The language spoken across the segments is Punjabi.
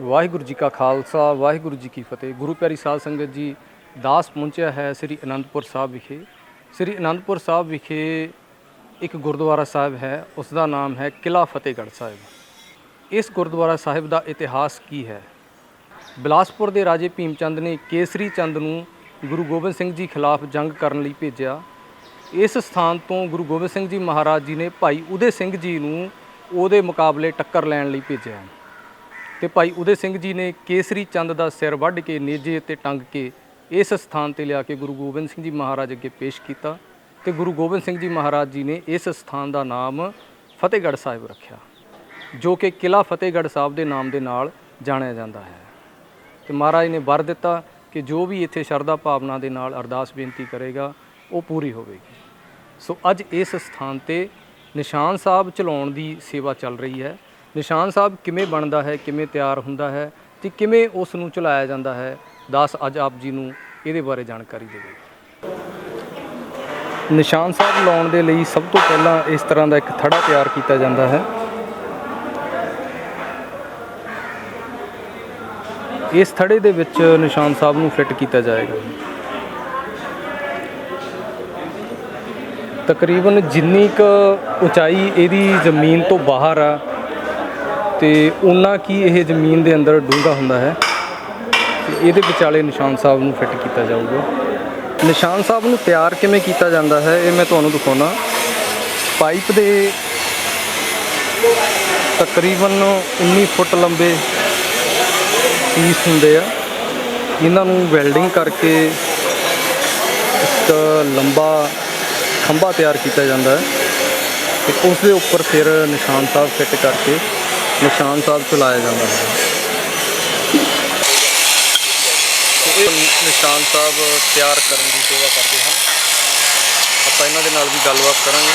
ਵਾਹਿਗੁਰੂ ਜੀ ਕਾ ਖਾਲਸਾ, ਵਾਹਿਗੁਰੂ ਜੀ ਕੀ ਫਤਿਹ। ਗੁਰੂ ਪਿਆਰੀ ਸਾਧ ਸੰਗਤ ਜੀ, ਦਾਸ ਪਹੁੰਚਿਆ ਹੈ ਸ੍ਰੀ ਅਨੰਦਪੁਰ ਸਾਹਿਬ ਵਿਖੇ। ਸ੍ਰੀ ਅਨੰਦਪੁਰ ਸਾਹਿਬ ਵਿਖੇ ਇੱਕ ਗੁਰਦੁਆਰਾ ਸਾਹਿਬ ਹੈ, ਉਸ ਦਾ ਨਾਮ ਹੈ ਕਿਲਾ ਫਤਿਹਗੜ੍ਹ ਸਾਹਿਬ। ਇਸ ਗੁਰਦੁਆਰਾ ਸਾਹਿਬ ਦਾ ਇਤਿਹਾਸ ਕੀ ਹੈ? ਬਿਲਾਸਪੁਰ ਦੇ ਰਾਜੇ ਭੀਮ ਚੰਦ ਨੇ ਕੇਸਰੀ ਚੰਦ ਨੂੰ ਗੁਰੂ ਗੋਬਿੰਦ ਸਿੰਘ ਜੀ ਖਿਲਾਫ ਜੰਗ ਕਰਨ ਲਈ ਭੇਜਿਆ। ਇਸ ਸਥਾਨ ਤੋਂ ਗੁਰੂ ਗੋਬਿੰਦ ਸਿੰਘ ਜੀ ਮਹਾਰਾਜ ਜੀ ਨੇ ਭਾਈ ਉਦੇ ਸਿੰਘ ਜੀ ਨੂੰ ਉਹਦੇ ਮੁਕਾਬਲੇ ਟੱਕਰ ਲੈਣ ਲਈ ਭੇਜਿਆ। ਤੇ ਭਾਈ ਉਦੇ ਸਿੰਘ ਜੀ ਨੇ ਕੇਸਰੀ ਚੰਦ ਦਾ ਸਿਰ ਵੱਢ ਕੇ, ਨੇਜੇ ਤੇ ਟੰਗ ਕੇ ਇਸ ਸਥਾਨ ਤੇ ਲਿਆ ਕੇ ਗੁਰੂ ਗੋਬਿੰਦ ਸਿੰਘ ਜੀ ਮਹਾਰਾਜ ਅੱਗੇ ਪੇਸ਼ ਕੀਤਾ ਤੇ ਗੁਰੂ ਗੋਬਿੰਦ ਸਿੰਘ ਜੀ ਮਹਾਰਾਜ ਜੀ ਨੇ ਇਸ ਸਥਾਨ ਦਾ ਨਾਮ ਫਤਿਹਗੜ੍ਹ ਸਾਹਿਬ ਰੱਖਿਆ, ਜੋ ਕਿ ਕਿਲਾ ਫਤਿਹਗੜ੍ਹ ਸਾਹਿਬ ਦੇ ਨਾਮ ਦੇ ਨਾਲ ਜਾਣਿਆ ਜਾਂਦਾ ਹੈ। ਤੇ ਮਹਾਰਾਜ ਨੇ ਵਰ ਦਿੱਤਾ ਕਿ ਜੋ ਵੀ ਇੱਥੇ ਸ਼ਰਧਾ ਭਾਵਨਾ ਦੇ ਨਾਲ ਅਰਦਾਸ ਬੇਨਤੀ ਕਰੇਗਾ, ਉਹ ਪੂਰੀ ਹੋਵੇਗੀ। ਸੋ ਅੱਜ ਇਸ ਸਥਾਨ ਤੇ ਨਿਸ਼ਾਨ ਸਾਹਿਬ ਚਲਾਉਣ ਦੀ ਸੇਵਾ ਚੱਲ ਰਹੀ ਹੈ। ਨਿਸ਼ਾਨ ਸਾਹਿਬ ਕਿਵੇਂ ਬਣਦਾ ਹੈ, ਕਿਵੇਂ ਤਿਆਰ ਹੁੰਦਾ ਹੈ ਤੇ ਕਿਵੇਂ ਉਸ ਨੂੰ ਚਲਾਇਆ ਜਾਂਦਾ ਹੈ, ਦਾਸ ਅੱਜ ਆਪ ਜੀ ਨੂੰ ਇਹਦੇ ਬਾਰੇ ਜਾਣਕਾਰੀ ਦੇਵੇਗਾ ਨਿਸ਼ਾਨ ਸਾਹਿਬ ਲਾਉਣ ਦੇ ਲਈ ਸਭ ਤੋਂ ਪਹਿਲਾਂ ਇਸ ਤਰ੍ਹਾਂ ਦਾ ਇੱਕ ਥੜਾ ਤਿਆਰ ਕੀਤਾ ਜਾਂਦਾ ਹੈ। ਇਸ ਥੜੇ ਦੇ ਵਿੱਚ ਨਿਸ਼ਾਨ ਸਾਹਿਬ ਨੂੰ ਫਿੱਟ ਕੀਤਾ ਜਾਏਗਾ। ਤਕਰੀਬਨ ਜਿੰਨੀ ਕ ਉਚਾਈ ਇਹਦੀ ਜ਼ਮੀਨ ਤੋਂ ਬਾਹਰ ਆ ਤੇ ਉਨਾ ਕੀ ਇਹ ਜ਼ਮੀਨ ਦੇ ਅੰਦਰ ਡੂੰਘਾ ਹੁੰਦਾ ਹੈ ਤੇ ਇਹਦੇ ਵਿਚਾਲੇ ਨਿਸ਼ਾਨ ਸਾਹਿਬ ਨੂੰ ਫਿੱਟ ਕੀਤਾ ਜਾਊਗਾ। ਨਿਸ਼ਾਨ ਸਾਹਿਬ ਨੂੰ ਤਿਆਰ ਕਿਵੇਂ ਕੀਤਾ ਜਾਂਦਾ ਹੈ ਇਹ ਮੈਂ ਤੁਹਾਨੂੰ ਦਿਖਾਉਣਾ। ਪਾਈਪ ਦੇ ਤਕਰੀਬਨ 19 ਫੁੱਟ ਲੰਬੇ ਪੀਸ ਹੁੰਦੇ ਆ। ਇਹਨਾਂ ਨੂੰ ਵੈਲਡਿੰਗ ਕਰਕੇ ਇੱਕ ਲੰਬਾ ਖੰਭਾ ਤਿਆਰ ਕੀਤਾ ਜਾਂਦਾ ਹੈ ਤੇ ਉਸ ਦੇ ਉੱਪਰ ਫਿਰ ਨਿਸ਼ਾਨ ਸਾਹਿਬ ਫਿੱਟ ਕਰਕੇ ਨਿਸ਼ਾਨ ਸਾਹਿਬ ਚਲਾਇਆ ਜਾਂਦਾ ਹੈ। ਇਹ ਨਿਸ਼ਾਨ ਸਾਹਿਬ ਤਿਆਰ ਕਰਨ ਦੀ ਸੇਵਾ ਕਰਦੇ ਹਨ ਆਪਾਂ ਇਹਨਾਂ ਦੇ ਨਾਲ ਵੀ ਗੱਲਬਾਤ ਕਰਾਂਗੇ।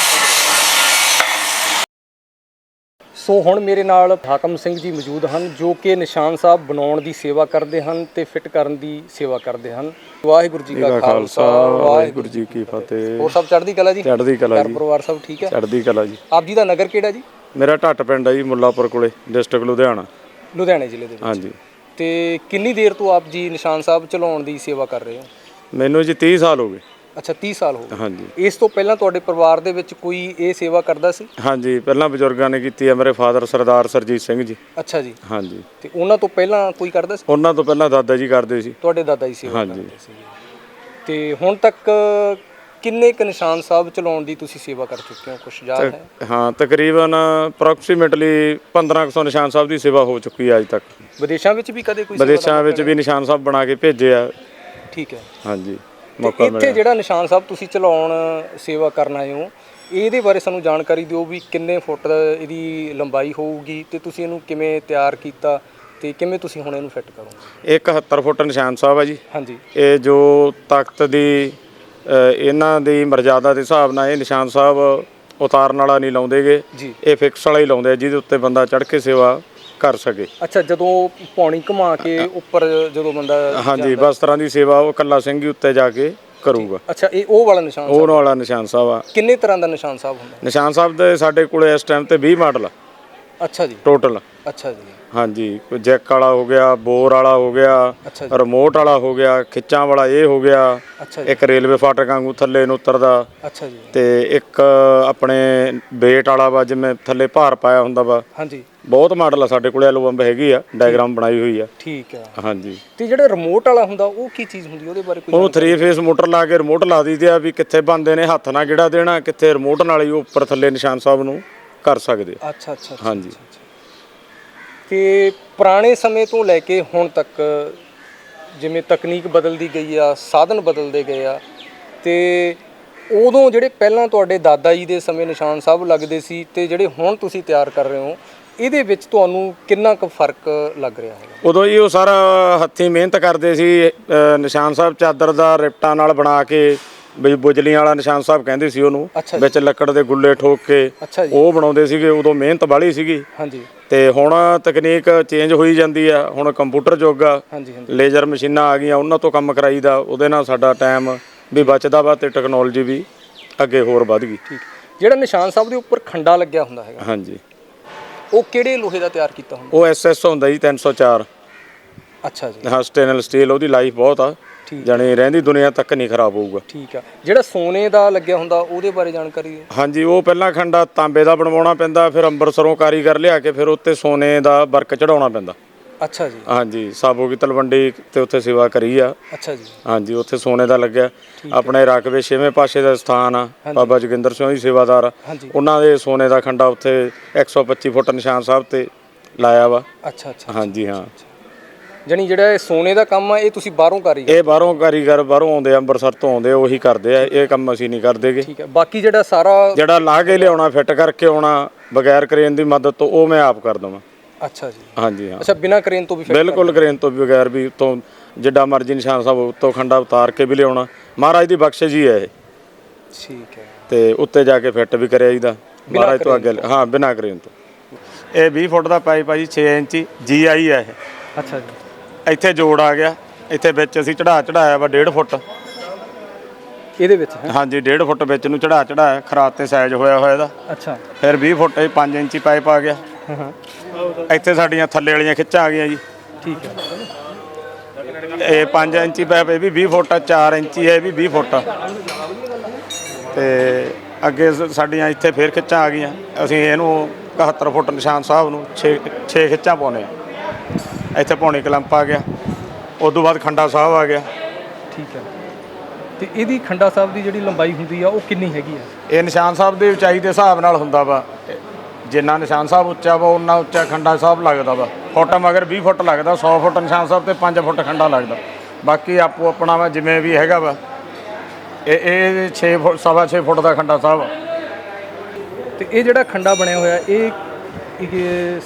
ਸੋ ਹੁਣ ਮੇਰੇ ਨਾਲ ਹਾਕਮ ਸਿੰਘ ਜੀ ਮੌਜੂਦ ਹਨ ਜੋ ਕਿ ਨਿਸ਼ਾਨ ਸਾਹਿਬ ਬਣਾਉਣ ਦੀ ਸੇਵਾ ਕਰਦੇ ਹਨ ਤੇ ਫਿੱਟ ਕਰਨ ਦੀ ਸੇਵਾ ਕਰਦੇ ਹਨ। ਵਾਹਿਗੁਰੂ ਜੀ ਕਾ ਖਾਲਸਾ ਵਾਹਿਗੁਰੂ ਜੀ ਕੀ ਫਤਿਹ। ਹੋਰ ਸਭ ਚੜ੍ਹਦੀ ਕਲਾ ਜੀ? ਚੜ੍ਹਦੀ ਕਲਾ ਜੀ। ਪਰਿਵਾਰ ਸਭ ਠੀਕ ਹੈ? ਚੜ੍ਹਦੀ ਕਲਾ ਜੀ। ਆਪ ਜੀ ਦਾ ਨਗਰ ਕਿਹੜਾ ਜੀ? ਮੇਰਾ ਢੱਟ ਪਿੰਡ ਹੈ ਜੀ ਮੁੱਲਾਪੁਰ ਕੋਲੇ ਡਿਸਟ੍ਰਿਕਟ ਲੁਧਿਆਣਾ। ਲੁਧਿਆਣੇ ਜ਼ਿਲ੍ਹੇ ਦੇ ਵਿੱਚ। ਹਾਂਜੀ। ਤੇ ਕਿੰਨੀ ਦੇਰ ਤੋਂ ਆਪ ਜੀ ਨਿਸ਼ਾਨ ਸਾਹਿਬ ਚਲਾਉਣ ਦੀ ਸੇਵਾ ਕਰ ਰਹੇ ਹੋ? ਮੈਨੂੰ ਜੀ 30 ਸਾਲ ਹੋ ਗਏ। ਅੱਛਾ 30 ਸਾਲ ਹੋ ਗਏ। ਹਾਂਜੀ। ਇਸ ਤੋਂ ਪਹਿਲਾਂ ਤੁਹਾਡੇ ਪਰਿਵਾਰ ਦੇ ਵਿੱਚ ਕੋਈ ਇਹ ਸੇਵਾ ਕਰਦਾ ਸੀ? ਹਾਂਜੀ ਪਹਿਲਾਂ ਬਜ਼ੁਰਗਾਂ ਨੇ ਕੀਤੀ ਹੈ ਮੇਰੇ ਫਾਦਰ ਸਰਦਾਰ ਸਰਜੀਤ ਸਿੰਘ ਜੀ। ਅੱਛਾ ਜੀ। ਹਾਂਜੀ। ਤੇ ਉਹਨਾਂ ਤੋਂ ਪਹਿਲਾਂ ਕੋਈ ਕਰਦਾ ਸੀ? ਉਹਨਾਂ ਤੋਂ ਪਹਿਲਾਂ ਦਾਦਾ ਜੀ ਕਰਦੇ ਸੀ। ਤੁਹਾਡੇ ਦਾਦਾ ਜੀ ਸੇਵਾ ਹਾਂਜੀ। ਕਰਦੇ ਸੀ। ਤੇ ਹੁਣ ਤੱਕ ਕਿੰਨੇ ਕ ਨਿਸ਼ਾਨ ਸਾਹਿਬ ਚਲਾਉਣ ਦੀ ਤੁਸੀਂ ਸੇਵਾ ਕਰ ਚੁੱਕੇ ਹੋ? ਕੁਝ ਯਾਦ ਹੈ? ਹਾਂ ਤਕਰੀਬਨ ਅਪਰੋਕਸੀਮੇਟਲੀ 1500 ਨਿਸ਼ਾਨ ਸਾਹਿਬ ਦੀ ਸੇਵਾ ਹੋ ਚੁੱਕੀ ਹੈ ਅੱਜ ਤੱਕ। ਵਿਦੇਸ਼ਾਂ ਵਿੱਚ ਵੀ ਕਦੇ ਕੋਈ ਵਿਦੇਸ਼ਾਂ ਵਿੱਚ ਵੀ ਨਿਸ਼ਾਨ ਸਾਹਿਬ ਬਣਾ ਕੇ ਭੇਜੇ ਆ। ਠੀਕ ਹੈ। ਹਾਂਜੀ ਮੌਕਾ ਇੱਥੇ ਮਿਲਿਆ ਜਿਹੜਾ ਨਿਸ਼ਾਨ ਸਾਹਿਬ ਤੁਸੀਂ ਚਲਾਉਣ ਸੇਵਾ ਕਰਨ ਆਏ ਹੋ ਇਹਦੇ ਬਾਰੇ ਸਾਨੂੰ ਜਾਣਕਾਰੀ ਦਿਓ ਵੀ ਕਿੰਨੇ ਫੁੱਟ ਇਹਦੀ ਲੰਬਾਈ ਹੋਊਗੀ ਤੇ ਤੁਸੀਂ ਇਹਨੂੰ ਕਿਵੇਂ ਤਿਆਰ ਕੀਤਾ ਤੇ ਕਿਵੇਂ ਤੁਸੀਂ ਹੁਣ ਇਹਨੂੰ ਫਿੱਟ ਕਰੋਗੇ? ਇਹ 71 ਫੁੱਟ ਨਿਸ਼ਾਨ ਸਾਹਿਬ ਆ ਜੀ। ਹਾਂਜੀ। ਇਹ ਜੋ ਤਖਤ ਦੀ ਇਹਨਾਂ ਦੀ ਮਰਜ਼ਾਦਾ ਦੇ ਹਿਸਾਬ ਨਾਲ ਇਹ ਨਿਸ਼ਾਨ ਸਾਹਿਬ ਉਤਾਰਨ ਵਾਲਾ ਨਹੀਂ ਲਾਉਂਦੇਗੇ। ਜੀ। ਇਹ ਫਿਕਸ ਵਾਲਾ ਹੀ ਲਾਉਂਦੇ ਆ ਜਿਹਦੇ ਉੱਤੇ ਬੰਦਾ ਚੜ੍ਹ ਕੇ ਸੇਵਾ ਕਰ ਸਕੇ। ਅੱਛਾ ਜਦੋਂ ਪੌਣੀ ਘੁਮਾ ਕੇ ਉੱਪਰ ਜਦੋਂ ਬੰਦਾ ਹਾਂਜੀ ਬਸ ਤਰ੍ਹਾਂ ਦੀ ਸੇਵਾ ਉਹ ਕੱਲਾ ਸਿੰਘ ਹੀ ਉੱਤੇ ਜਾ ਕੇ ਕਰੂਗਾ। ਅੱਛਾ ਇਹ ਉਹ ਵਾਲਾ ਨਿਸ਼ਾਨ ਉਹ ਵਾਲਾ ਨਿਸ਼ਾਨ ਸਾਹਿਬ ਆ। ਕਿੰਨੇ ਤਰ੍ਹਾਂ ਦਾ ਨਿਸ਼ਾਨ ਸਾਹਿਬ ਹੁੰਦਾ? ਨਿਸ਼ਾਨ ਸਾਹਿਬ ਦੇ ਸਾਡੇ ਕੋਲੇ ਇਸ ਟਾਈਮ ਤੇ 20 ਮਾਡਲ ਆ। ਅੱਛਾ ਜੀ। ਟੋਟਲ ਅੱਛਾ ਜੀ। ਹਾਂਜੀ ਕੋਈ ਜੈਕ ਵਾਲਾ ਹੋ ਗਿਆ ਬੋਰ ਵਾਲਾ ਹੋ ਗਿਆ ਅੱਛਾ ਜੀ। ਰਿਮੋਟ ਵਾਲਾ ਹੋ ਗਿਆ ਖਿੱਚਾਂ ਵਾਲਾ ਇਹ ਹੋ ਗਿਆ ਅੱਛਾ ਜੀ। ਇੱਕ ਰੇਲਵੇ ਫਾਟਕ ਵਾਂਗੂ ਥੱਲੇ ਨੂੰ ਉਤਰਦਾ। ਅੱਛਾ ਜੀ। ਤੇ ਇੱਕ ਆਪਣੇ ਵੇਟ ਵਾਲਾ ਵਾ ਜਿਵੇਂ ਥੱਲੇ ਭਾਰ ਪਾਇਆ ਹੁੰਦਾ ਵਾ। ਹਾਂਜੀ। ਬਹੁਤ ਮਾਡਲ ਆ ਸਾਡੇ ਕੋਲੇ ਐਲਬਮ ਹੈਗੀ ਆ ਡਾਇਗਰਾਮ ਬਣਾਈ ਹੋਈ ਆ। ਠੀਕ ਹੈ ਹਾਂਜੀ। ਤੇ ਜਿਹੜਾ ਰਿਮੋਟ ਵਾਲਾ ਹੁੰਦਾ ਉਹ ਕੀ ਚੀਜ਼ ਹੁੰਦੀ ਉਹਦੇ ਬਾਰੇ ਕੋਈ ਉਹਨੂੰ 3 ਫੇਸ ਮੋਟਰ ਲਾ ਕੇ ਰਿਮੋਟ ਲਾ ਦਈਦੀ ਆ ਵੀ ਕਿੱਥੇ ਬੰਦੇ ਨੇ ਹੱਥ ਨਾਲ ਕਿਹੜਾ ਦੇਣਾ ਕਿੱਥੇ ਰਿਮੋਟ ਨਾਲ ਹੀ ਉਹ ਉੱਪਰ ਥੱਲੇ ਨਿਸ਼ਾਨ ਸਾਹਿਬ ਨੂੰ ਕਰ ਸਕਦੇ ਅੱਛਾ ਅੱਛਾ ਅੱਛਾ, ਹਾਂਜੀ। ਅੱਛਾ, ਅੱਛਾ। ਕਿ ਪੁਰਾਣੇ ਸਮੇਂ ਤੋਂ ਲੈ ਕੇ ਹੁਣ ਤੱਕ ਜਿਵੇਂ ਤਕਨੀਕ ਬਦਲਦੀ ਗਈ ਆ, ਸਾਧਨ ਬਦਲਦੇ ਗਏ ਆ, ਤੇ ਉਦੋਂ ਜਿਹੜੇ ਪਹਿਲਾਂ ਤੁਹਾਡੇ ਦਾਦਾ ਜੀ ਦੇ ਸਮੇਂ ਨਿਸ਼ਾਨ ਸਾਹਿਬ ਲੱਗਦੇ ਸੀ ਤੇ ਜਿਹੜੇ ਹੁਣ ਤੁਸੀਂ ਤਿਆਰ ਕਰ ਰਹੇ ਹੋ, ਇਹਦੇ ਵਿੱਚ ਤੁਹਾਨੂੰ ਕਿੰਨਾ ਕੁ ਫ਼ਰਕ ਲੱਗ ਰਿਹਾ ਹੈ ਉਦੋਂ ਹੀ ਉਹ ਸਾਰਾ ਹੱਥੀਂ ਮਿਹਨਤ ਕਰਦੇ ਸੀ ਨਿਸ਼ਾਨ ਸਾਹਿਬ ਚਾਦਰ ਦਾ ਰਿਪਟਾਂ ਨਾਲ ਬਣਾ ਕੇ ਵੀ ਬੁਜਲੀਆਂ ਵਾਲਾ ਨਿਸ਼ਾਨ ਸਾਹਿਬ ਕਹਿੰਦੇ ਸੀ ਉਹਨੂੰ ਅੱਛਾ ਜੀ। ਵਿੱਚ ਲੱਕੜ ਦੇ ਗੁੱਲੇ ਠੋਕ ਕੇ ਅੱਛਾ ਜੀ। ਉਹ ਬਣਾਉਂਦੇ ਸੀਗੇ ਉਦੋਂ ਮਿਹਨਤ ਬਾਹਲੀ ਸੀਗੀ। ਹਾਂਜੀ। ਤੇ ਹੁਣ ਤਕਨੀਕ ਚੇਂਜ ਹੋਈ ਜਾਂਦੀ ਆ ਹੁਣ ਕੰਪਿਊਟਰ ਯੁੱਗ ਆ ਹਾਂਜੀ ਹਾਂਜੀ। ਲੇਜ਼ਰ ਮਸ਼ੀਨਾਂ ਆ ਗਈਆਂ ਉਹਨਾਂ ਤੋਂ ਕੰਮ ਕਰਾਈਦਾ ਉਹਦੇ ਨਾਲ ਸਾਡਾ ਟਾਈਮ ਵੀ ਬਚਦਾ ਵਾ ਤੇ ਟੈਕਨੋਲੋਜੀ ਵੀ ਅੱਗੇ ਹੋਰ ਵੱਧ ਗਈ। ਠੀਕ। ਜਿਹੜਾ ਨਿਸ਼ਾਨ ਸਾਹਿਬ ਦੇ ਉੱਪਰ ਖੰਡਾ ਲੱਗਿਆ ਹੁੰਦਾ ਹੈਗਾ ਹਾਂਜੀ। ਉਹ ਕਿਹੜੇ ਲੋਹੇ ਦਾ ਤਿਆਰ ਕੀਤਾ ਹੁੰਦਾ? ਉਹ ਐਸਐਸ ਹੁੰਦਾ ਜੀ 304 ਅੱਛਾ ਜੀ। ਹਾਂ ਸਟੇਨਲ ਸਟੀਲ ਉਹਦੀ ਲਾਈਫ ਬਹੁਤ ਆ। ਜਾਣੀ ਰਹਿੰਦੀ ਦੁਨੀਆ ਤੱਕ ਨਹੀਂ ਖਰਾਬ ਹੋਊਗਾ। ਠੀਕ ਆ। ਜਿਹੜਾ ਸੋਨੇ ਦਾ ਲੱਗਿਆ ਹੁੰਦਾ ਉਹਦੇ ਬਾਰੇ ਜਾਣਕਾਰੀ ਦਿਓ। ਹਾਂਜੀ ਉਹ ਪਹਿਲਾਂ ਖੰਡਾ ਤਾਂਬੇ ਦਾ ਬਣਵਾਉਣਾ ਪੈਂਦਾ ਫਿਰ ਅੰਬਰਸਰੋਂ ਕਾਰੀਗਰ ਲਿਆ ਕੇ ਫਿਰ ਉੱਤੇ ਸੋਨੇ ਦਾ ਵਰਕ ਚੜਾਉਣਾ ਪੈਂਦਾ। ਅੱਛਾ ਜੀ। ਹਾਂਜੀ ਸਾਬੋ ਕੀ ਤਲਵੰਡੀ ਤੇ ਉੱਥੇ ਸੇਵਾ ਕਰੀ ਆ। ਅੱਛਾ ਜੀ। ਹਾਂਜੀ ਉੱਥੇ ਸੋਨੇ ਦਾ ਲੱਗਿਆ। ਆਪਣੇ ਰਾਕਵੇ ਛੇਵੇਂ ਪਾਸ਼ੇ ਦਾ ਸਥਾਨ ਆ ਬਾਬਾ ਜੋਗਿੰਦਰ ਸਿੰਘ ਜੀ ਸੇਵਾਦਾਰ। ਆ। ਹਾਂਜੀ। ਉਹਨਾਂ ਦੇ ਸੋਨੇ ਦਾ ਖੰਡਾ ਉੱਥੇ 125 ਫੁੱਟ ਨਿਸ਼ਾਨ ਸਾਹਿਬ ਤੇ ਲਾਇਆ ਵਾ। ਅੱਛਾ ਅੱਛਾ ਹਾਂਜੀ ਹਾਂ। ਜਾਣੀ ਜਿਹੜਾ ਇਹ ਸੋਨੇ ਦਾ ਕੰਮ ਆ ਇਹ ਤੁਸੀਂ ਬਾਹਰੋਂ ਕਰੀ ਇਹ ਬਾਹਰੋਂ ਕਾਰੀਗਰ ਬਾਹਰੋਂ ਆਉਂਦੇ ਆ ਅੰਮ੍ਰਿਤਸਰ ਤੋਂ ਆਉਂਦੇ ਆ, ਉਹੀ ਕਰਦੇ ਆ। ਇਹ ਕੰਮ ਅਸੀਂ ਨਹੀਂ ਕਰਦੇਗੇ ਠੀਕ ਹੈ ਬਾਕੀ ਜਿਹੜਾ ਸਾਰਾ ਜਿਹੜਾ ਲਾ ਕੇ ਲਿਆਉਣਾ ਫਿੱਟ ਕਰਕੇ ਆਉਣਾ ਬਗੈਰ ਕ੍ਰੇਨ ਦੀ ਮਦਦ ਤੋਂ ਉਹ ਮੈਂ ਆਪ ਕਰ ਦਵਾਂ। ਅੱਛਾ ਜੀ। ਹਾਂਜੀ ਹਾਂ। ਅੱਛਾ ਬਿਨਾ ਕ੍ਰੇਨ ਤੋਂ ਵੀ ਫਿਰ ਬਿਲਕੁਲ ਕ੍ਰੇਨ ਤੋਂ ਵੀ ਬਗੈਰ ਵੀ ਉੱਤੋਂ ਜਿੱਡਾ ਮਰਜ਼ੀ ਨਿਸ਼ਾਨ ਸਾਹਿਬ ਉੱਤੋਂ ਖੰਡਾ ਉਤਾਰ ਕੇ ਵੀ ਲਿਆਉਣਾ। ਮਹਾਰਾਜ ਦੀ ਬਖਸ਼ਿਸ਼ ਹੀ ਹੈ ਇਹ। ਠੀਕ ਹੈ। ਤੇ ਉੱਤੇ ਜਾ ਕੇ ਫਿੱਟ ਵੀ ਕਰਿਆ ਇਹਦਾ ਮਹਾਰਾਜ ਤੋਂ ਅੱਗੇ ਹਾਂ ਬਿਨਾ ਕ੍ਰੇਨ ਤੋਂ। ਇਹ 20 ਫੁੱਟ ਦਾ ਪਾਈਪ ਆ ਜੀ 6 ਇੰਚੀ ਜੀ ਆਈ ਹੈ ਇਹ। ਅੱਛਾ ਜੀ। ਇੱਥੇ ਜੋੜ ਆ ਗਿਆ। ਇੱਥੇ ਵਿੱਚ ਅਸੀਂ ਚੜਾ ਚੜਾਇਆ ਵਾ 1.5 ਫੁੱਟ। ਇਹਦੇ ਵਿੱਚ ਹੈ? ਹਾਂਜੀ 1.5 ਫੁੱਟ ਵਿੱਚ ਨੂੰ ਚੜਾ ਚੜਾਇਆ ਖਰਾਤ ਤੇ ਸਾਈਜ਼ ਹੋਇਆ ਹੋਇਆ ਇਹਦਾ। ਅੱਛਾ। ਫਿਰ 20 ਫੁੱਟ ਇਹ 5 ਇੰਚੀ ਪਾਈਪ ਆ ਗਿਆ। ਹਾਂ ਹਾਂ। ਇੱਥੇ ਸਾਡੀਆਂ ਥੱਲੇ ਵਾਲੀਆਂ ਖਿੱਚਾਂ ਆ ਗਈਆਂ ਜੀ। ਠੀਕ ਹੈ। ਇਹ 5 ਇੰਚੀ ਪਾਈਪ ਇਹ ਵੀ 20 ਫੁੱਟ ਆ 4 ਇੰਚੀ ਹੈ ਇਹ ਵੀ 20 ਫੁੱਟ ਆ। ਤੇ ਅੱਗੇ ਸ- ਸਾਡੀਆਂ ਇੱਥੇ ਫੇਰ ਖਿੱਚਾਂ ਆ ਗਈਆਂ। ਅਸੀਂ ਇਹਨੂੰ 71 ਫੁੱਟ ਨਿਸ਼ਾਨ ਸਾਹਿਬ ਨੂੰ 6 6 ਖਿੱਚਾਂ ਪਾਉਨੇ ਆ ਇੱਥੇ ਪੌਣੀ ਕਲੰਪ ਆ ਗਿਆ। ਉਸ ਤੋਂ ਬਾਅਦ ਖੰਡਾ ਸਾਹਿਬ ਆ ਗਿਆ। ਠੀਕ ਹੈ। ਤੇ ਇਹਦੀ ਖੰਡਾ ਸਾਹਿਬ ਦੀ ਜਿਹੜੀ ਲੰਬਾਈ ਹੁੰਦੀ ਆ ਉਹ ਕਿੰਨੀ ਹੈਗੀ ਆ? ਇਹ ਨਿਸ਼ਾਨ ਸਾਹਿਬ ਦੀ ਉਚਾਈ ਦੇ ਹਿਸਾਬ ਨਾਲ ਹੁੰਦਾ ਵਾ। ਜਿੰਨਾ ਨਿਸ਼ਾਨ ਸਾਹਿਬ ਉੱਚਾ ਵਾ ਉਨਾ ਉੱਚਾ ਖੰਡਾ ਸਾਹਿਬ ਲੱਗਦਾ ਵਾ। ਫੁੱਟ ਮਗਰ 20 ਫੁੱਟ ਲੱਗਦਾ 100 ਫੁੱਟ ਨਿਸ਼ਾਨ ਸਾਹਿਬ ਤੇ 5 ਫੁੱਟ ਖੰਡਾ ਲੱਗਦਾ। ਬਾਕੀ ਆਪੋ ਆਪਣਾ ਵਾ ਜਿਵੇਂ ਵੀ ਹੈਗਾ ਵਾ। ਇਹ ਇਹ 6 ਫੁੱਟ ਸਵਾ 6 ਫੁੱਟ ਦਾ ਖੰਡਾ ਸਾਹਿਬ। ਤੇ ਇਹ ਜਿਹੜਾ ਖੰਡਾ ਬਣਿਆ ਹੋਇਆ ਇਹ ਇਹ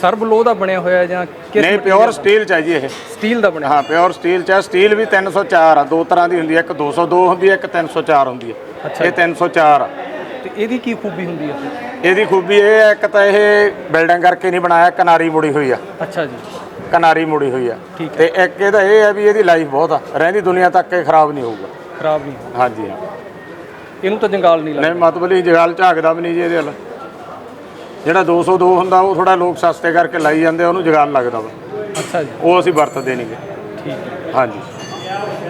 ਸਰਬ ਲੋਹ ਦਾ ਬਣਿਆ ਹੋਇਆ ਜਾਂ ਕਿਸ ਨਹੀਂ ਪਿਓਰ ਸਟੀਲ ਚਾਹੀਦੀ ਇਹ। ਸਟੀਲ ਦਾ ਬਣਿਆ ਹਾਂ ਪਿਓਰ ਸਟੀਲ ਚ ਸਟੀਲ ਵੀ 304 ਆ। ਦੋ ਤਰ੍ਹਾਂ ਦੀ ਹੁੰਦੀ ਹੈ। ਇੱਕ 202 ਹੁੰਦੀ ਹੈ ਇੱਕ 304 ਹੁੰਦੀ ਹੈ। ਇਹ 304 ਆ। ਤੇ ਇਹਦੀ ਕੀ ਖੂਬੀ ਹੁੰਦੀ ਆ ਇਹਦੀ ਖੂਬੀ ਇਹ ਹੈ ਇੱਕ ਤਾਂ ਇਹ ਬਿਲਡਿੰਗ ਕਰਕੇ ਨਹੀਂ ਬਣਾਇਆ ਕਿਨਾਰੀ ਮੁੜੀ ਹੋਈ ਆ। ਅੱਛਾ ਜੀ। ਕਿਨਾਰੀ ਮੁੜੀ ਹੋਈ ਆ। ਤੇ ਇੱਕ ਇਹਦਾ ਇਹ ਹੈ ਵੀ ਇਹਦੀ ਲਾਈਫ ਬਹੁਤ ਆ। ਰਹਿੰਦੀ ਦੁਨੀਆ ਤੱਕ ਇਹ ਖਰਾਬ ਨਹੀਂ ਹੋਊਗਾ। ਖਰਾਬ ਨਹੀਂ। ਹਾਂਜੀ ਹਾਂ। ਇਹਨੂੰ ਤਾਂ ਜੰਗਾਲ ਨਹੀਂ ਲੱਗਦਾ। ਨਹੀਂ ਮਤਲਬ ਹੀ ਜਗਾਲ ਝਾਕਦਾ ਵੀ ਨਹੀਂ ਜੀ ਇਹਦੇ ਵੱਲ। ਜਿਹੜਾ 202 ਹੁੰਦਾ ਉਹ ਥੋੜਾ ਲੋਕ ਸਸਤੇ ਕਰਕੇ ਲਾਈ ਜਾਂਦੇ ਆ, ਉਹਨੂੰ ਜਗਾਲ ਲੱਗਦਾ ਵਾ। ਅੱਛਾ ਜੀ। ਉਹ ਅਸੀਂ ਵਰਤਦੇ ਨਹੀਂਗੇ ਠੀਕ ਹੈ। ਹਾਂਜੀ।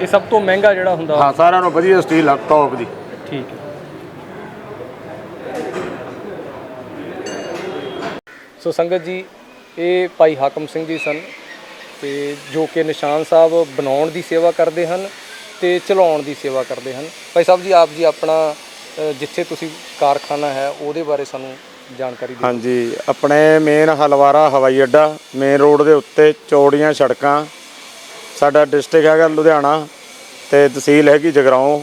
ਇਹ ਸਭ ਤੋਂ ਮਹਿੰਗਾ ਜਿਹੜਾ ਹੁੰਦਾ ਹਾਂ ਸਾਰਿਆਂ ਨੂੰ ਵਧੀਆ ਸਟੀਲ ਆ ਟੌਪ ਦੀ। ਠੀਕ ਹੈ। ਸੋ ਸੰਗਤ ਜੀ ਇਹ ਭਾਈ ਹਾਕਮ ਸਿੰਘ ਜੀ ਸਨ ਤੇ ਜੋ ਕਿ ਨਿਸ਼ਾਨ ਸਾਹਿਬ ਬਣਾਉਣ ਦੀ ਸੇਵਾ ਕਰਦੇ ਹਨ ਤੇ ਚਲਾਉਣ ਦੀ ਸੇਵਾ ਕਰਦੇ ਹਨ। ਭਾਈ ਸਾਹਿਬ ਜੀ ਆਪ ਜੀ ਆਪਣਾ ਅ, ਜਿੱਥੇ ਤੁਸੀਂ ਕਾਰਖਾਨਾ ਹੈ ਉਹਦੇ ਬਾਰੇ ਸਾਨੂੰ ਜਾਣਕਾਰੀ ਦਿਓ। ਹਾਂਜੀ ਆਪਣੇ ਮੇਨ ਹਲਵਾਰਾ ਹਵਾਈ ਅੱਡਾ ਮੇਨ ਰੋਡ ਦੇ ਉੱਤੇ ਚੌੜੀਆਂ ਸੜਕਾਂ। ਸਾਡਾ ਡਿਸਟ੍ਰਿਕਟ ਹੈਗਾ ਲੁਧਿਆਣਾ ਤੇ ਤਹਿਸੀਲ ਹੈਗੀ ਜਗਰਾਉਂ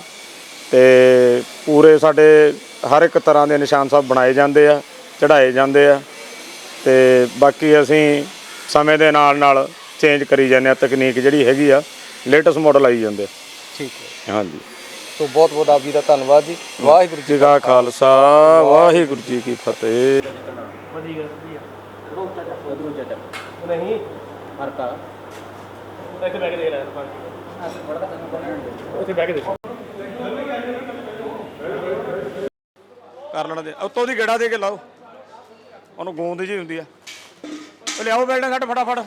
ਤੇ ਪੂਰੇ ਸਾਡੇ ਹਰ ਇੱਕ ਤਰ੍ਹਾਂ ਦੇ ਨਿਸ਼ਾਨ ਸਾਹਿਬ ਬਣਾਏ ਜਾਂਦੇ ਆ ਚੜਾਏ ਜਾਂਦੇ ਆ ਤੇ ਬਾਕੀ ਅਸੀਂ ਸਮੇਂ ਦੇ ਨਾਲ ਨਾਲ ਚੇਂਜ ਕਰੀ ਜਾਂਦੇ ਆ ਤਕਨੀਕ ਜਿਹੜੀ ਹੈਗੀ ਆ ਲੇਟੈਸਟ ਮਾਡਲ ਆਈ ਜਾਂਦੇ। ਠੀਕ ਹੈ। ਹਾਂਜੀ। ਸੋ ਬਹੁਤ ਬਹੁਤ ਆਪ ਜੀ ਦਾ ਧੰਨਵਾਦ ਜੀ। ਵਾਹਿਗੁਰੂ ਜੀ ਕਾ ਖਾਲਸਾ। ਵਾਹਿਗੁਰੂ ਜੀ ਕੀ ਫਤਿਹ। ਕਰ ਲੈਣ ਦੇ। ਉੱਤੋਂ ਦੀ ਗੇੜਾ ਦੇ ਕੇ ਲਾਓ। ਉਹਨੂੰ ਗੂੰਦ ਜੀ ਹੁੰਦੀ ਆ। ਲਿਆਓ ਬੈਲਡਾਂ ਘੱਟ ਫਟਾਫਟ।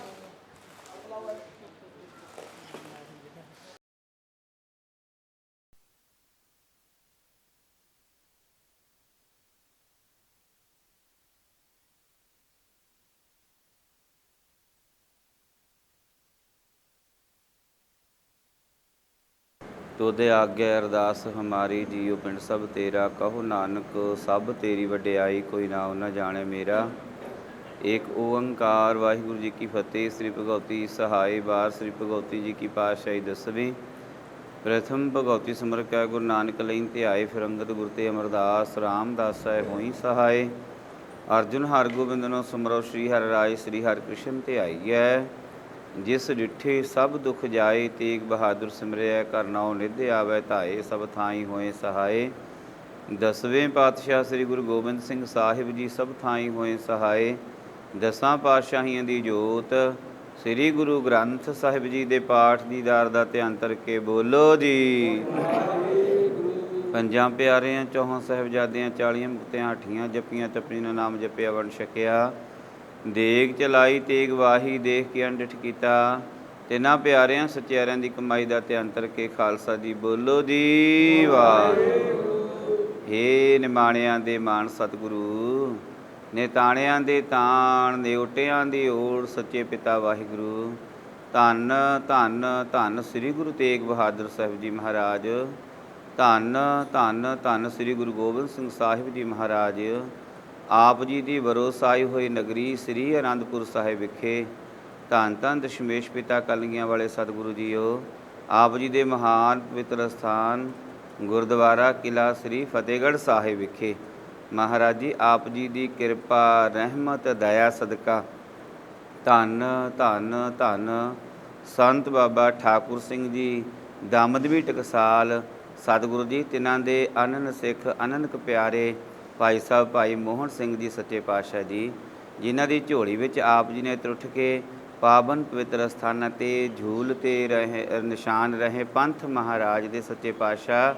ਤੋਦੇ ਆਗੇ ਅਰਦਾਸ ਹਮਾਰੀ ਜੀਉ ਪਿੰਡ ਸਭ ਤੇਰਾ, ਕਹੋ ਨਾਨਕ ਸਭ ਤੇਰੀ ਵਡਿਆਈ ਕੋਈ ਨਾ ਨਾ ਜਾਣੇ ਮੇਰਾ। ਏਕ ਓੰਕਾਰ, ਵਾਹਿਗੁਰੂ ਜੀ ਕੀ ਫਤਿਹ, ਸ੍ਰੀ ਭਗਵਤੀ ਸਹਾਈ ਬਾਰ ਸ੍ਰੀ ਭਗਵਤੀ ਜੀ ਕੀ ਪਾਤਸ਼ਾਹੀ ਦਸਵੇਂ। ਪ੍ਰਥਮ ਭਗਵਤੀ ਸਿਮਰ ਕੈ ਗੁਰੂ ਨਾਨਕ ਲਈ ਤੇ ਆਏ ਫਿਰੰਗਤ ਗੁਰ ਤੇ ਅਮਰਦਾਸ ਰਾਮਦਾਸ ਸਾਹਿਬ ਹੋਈ ਸਹਾਈ। ਅਰਜੁਨ ਹਰਗੋਬਿੰਦ ਨੂੰ ਸਿਮਰੋ, ਸ੍ਰੀ ਹਰਿ ਰਾਏ, ਸ੍ਰੀ ਹਰਿ ਕ੍ਰਿਸ਼ਨ ਹੈ। ਜਿਸ ਡਿਠੇ ਸਭ ਦੁਖ ਜਾਏ, ਤੇਗ ਬਹਾਦਰ ਸਿਮਰਿਆ ਕਰਨਾਉ ਨਿਧ ਆਵੈ, ਧਾਏ ਸਭ ਥਾਈ ਹੋਏ ਸਹਾਏ। ਦਸਵੇਂ ਪਾਤਸ਼ਾਹ ਸ੍ਰੀ ਗੁਰੂ ਗੋਬਿੰਦ ਸਿੰਘ ਸਾਹਿਬ ਜੀ ਸਭ ਥਾਈ ਹੋਏ ਸਹਾਏ। ਦਸਾਂ ਪਾਤਸ਼ਾਹੀਆਂ ਦੀ ਜੋਤ, ਸ੍ਰੀ ਗੁਰੂ ਗ੍ਰੰਥ ਸਾਹਿਬ ਜੀ ਦੇ ਪਾਠ ਦੀਦਾਰ ਦਾ ਧਿਆਨ ਕਰਕੇ ਬੋਲੋ ਜੀ। ਪੰਜਾਂ ਪਿਆਰਿਆਂ, ਚੌਹਾਂ ਸਾਹਿਬਜ਼ਾਦਿਆਂ ਚਾਲੀਆਂ ਮੁਕਤਿਆਂ ਆਠੀਆਂ ਜਪੀਆਂ ਤਪਣੀ ਨਾਮ ਜਪਿਆ, ਵੰਡ ਛਕਿਆ। ਦੇਗ ਚਲਾਈ ਤੇਗ ਵਾਹੀ ਦੇਖ ਕੇ ਅੰਡਿਠ ਕੀਤਾ। ਤਿਨਾਂ ਪਿਆਰਿਆਂ, ਸਚਿਆਰਿਆਂ ਦੀ ਕਮਾਈ ਦਾ ਧਿਆਨ ਤਰ ਕੇ ਖਾਲਸਾ ਜੀ ਬੋਲੋ ਜੀ, ਵਾਹਿਗੁਰੂ। ਏ ਨਿਮਾਣਿਆਂ ਦੇ ਮਾਨ ਸਤਿਗੁਰੂ, ਨੇਤਾਣਿਆਂ ਦੇ ਤਾਣ, ਨਿਉਟਿਆਂ ਦੀ ਓੜ, ਸੱਚੇ ਪਿਤਾ ਵਾਹਿਗੁਰੂ। ਧੰਨ ਧੰਨ ਧੰਨ ਸ੍ਰੀ ਗੁਰੂ ਤੇਗ ਬਹਾਦਰ ਸਾਹਿਬ ਜੀ ਮਹਾਰਾਜ। ਧੰਨ ਧੰਨ ਧੰਨ ਸ੍ਰੀ ਗੁਰੂ ਗੋਬਿੰਦ ਸਿੰਘ ਸਾਹਿਬ ਜੀ ਮਹਾਰਾਜ। ਆਪ ਜੀ ਦੀ ਵਰੋਸਾਈ ਹੋਈ ਨਗਰੀ ਸ੍ਰੀ ਅਨੰਦਪੁਰ ਸਾਹਿਬ ਵਿਖੇ ਧੰਨ ਧੰਨ ਦਸ਼ਮੇਸ਼ ਪਿਤਾ ਕਲਗੀਆਂ ਵਾਲੇ ਸਤਿਗੁਰੂ ਜੀਓ, ਆਪ ਜੀ ਦੇ ਮਹਾਨ ਪਵਿੱਤਰ ਸਥਾਨ ਗੁਰਦੁਆਰਾ ਕਿਲਾ ਸ੍ਰੀ ਫਤਿਹਗੜ੍ਹ ਸਾਹਿਬ ਵਿਖੇ। ਮਹਾਰਾਜ ਜੀ, ਆਪ ਜੀ ਦੀ ਕਿਰਪਾ, ਰਹਿਮਤ, ਦਇਆ, ਸਦਕਾ। ਧੰਨ ਧੰਨ ਧੰਨ ਸੰਤ ਬਾਬਾ ਠਾਕੁਰ ਸਿੰਘ ਜੀ, ਦਮਦਮੀ ਟਕਸਾਲ। ਸਤਿਗੁਰੂ ਜੀ, ਤਿਨਾਂ ਦੇ ਅਨਨ ਸਿੱਖ, ਅਨੰਨਕ ਪਿਆਰੇ ਭਾਈ ਸਾਹਿਬ, ਭਾਈ ਮੋਹਨ ਸਿੰਘ ਜੀ ਸੱਚੇ ਪਾਤਸ਼ਾਹ ਜੀ, ਜਿਨ੍ਹਾਂ ਦੀ ਝੋਲੀ ਵਿੱਚ ਆਪ ਜੀ ਨੇ ਤਰੁੱਠ ਕੇ ਪਾਵਨ ਪਵਿੱਤਰ ਸਥਾਨਾਂ ਤੇ ਝੂਲ ਤੇ ਰਹੇ, ਨਿਸ਼ਾਨ ਰਹੇ, ਪੰਥ ਮਹਾਰਾਜ ਦੇ ਸੱਚੇ ਪਾਤਸ਼ਾਹ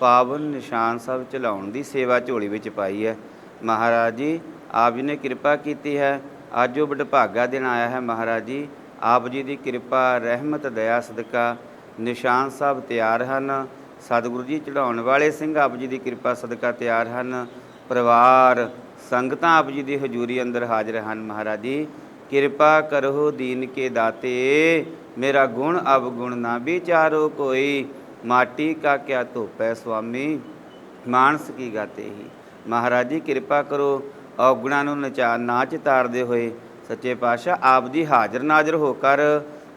ਪਾਵਨ ਨਿਸ਼ਾਨ ਸਾਹਿਬ ਚਲਾਉਣ ਦੀ ਸੇਵਾ ਝੋਲੀ ਵਿੱਚ ਪਾਈ ਹੈ। ਮਹਾਰਾਜ ਜੀ, ਆਪ ਜੀ ਨੇ ਕਿਰਪਾ ਕੀਤੀ ਹੈ। ਅੱਜ ਉਹ ਵਡਭਾਗਾ ਦਿਨ ਆਇਆ ਹੈ। ਮਹਾਰਾਜ ਜੀ, ਆਪ ਜੀ ਦੀ ਕਿਰਪਾ, ਰਹਿਮਤ, ਦਇਆ, ਸਦਕਾ ਨਿਸ਼ਾਨ ਸਾਹਿਬ ਤਿਆਰ ਹਨ। ਸਤਿਗੁਰੂ ਜੀ ਚੜਾਉਣ ਵਾਲੇ ਸਿੰਘ ਆਪ ਜੀ ਦੀ ਕਿਰਪਾ, ਸਦਕਾ ਤਿਆਰ ਹਨ। ਪਰਿਵਾਰ, ਸੰਗਤਾਂ ਆਪ ਜੀ ਦੀ ਹਜ਼ੂਰੀ ਅੰਦਰ ਹਾਜ਼ਰ ਹਨ ਮਹਾਰਾਜ ਜੀ। ਕਿਰਪਾ ਕਰੋ ਦੀਨ ਕੇ ਦਾਤੇ, ਮੇਰਾ ਗੁਣ ਅਵਗੁਣ ਨਾ ਵਿਚਾਰੋ ਕੋਈ। ਮਾਟੀ ਕਾ ਕਿਆ ਧੋਪੈ ਸੁਆਮੀ, ਮਾਨਸ ਕੀ ਗਾਤੇ ਹੀ। ਮਹਾਰਾਜ ਜੀ, ਕਿਰਪਾ ਕਰੋ, ਔਗੁਣਾਂ ਨੂੰ ਨਚਾ ਨਾ ਚਿਤਾਰਦੇ ਹੋਏ ਸੱਚੇ ਪਾਤਸ਼ਾਹ ਆਪ ਜੀ ਹਾਜ਼ਰ ਨਾਜ਼ਰ ਹੋ ਕਰ।